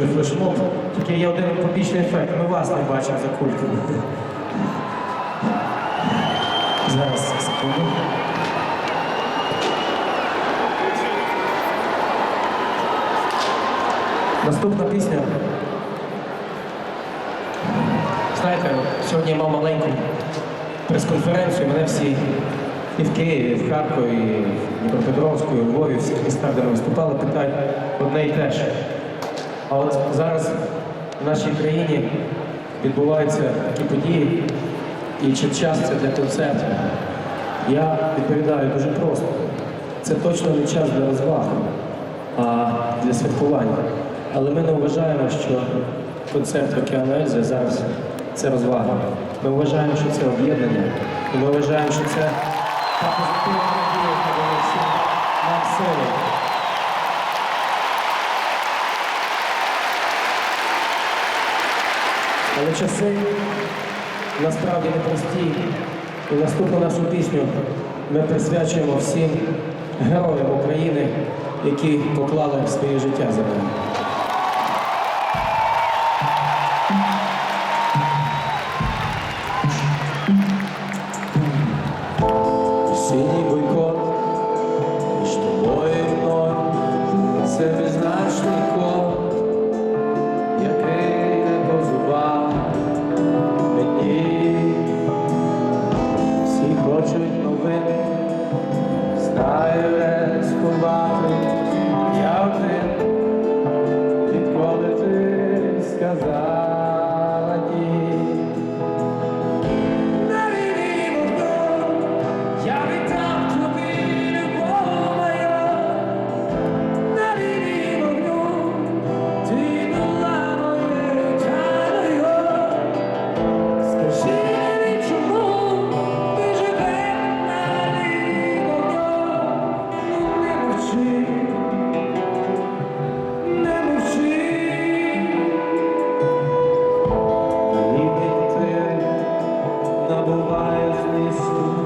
дуже флешмоб. Тільки є один побічний ефект. Ми вас не бачимо за кулькою. Зараз секунду. Наступна пісня. Знаєте, сьогодні я мав маленьку прес-конференцію, мене всі і в Києві, і в Харкові, і в Дніпропетровську, і у Львові, в всіх містах, де ми виступали, питають одне і те ж. А от зараз в нашій країні відбуваються такі події, і чи час це для концертів? Я відповідаю дуже просто. Це точно не час для розваг, а для святкування. Але ми не вважаємо, що концерт Океану Ельзи зараз це розвага. Ми вважаємо, що це об'єднання. І ми вважаємо, що це та позитивна надія, яка всім нам сили. Але часи насправді непрості. І наступну нашу пісню ми присвячуємо всім героям України, які поклали своє життя за нами. Синій lies this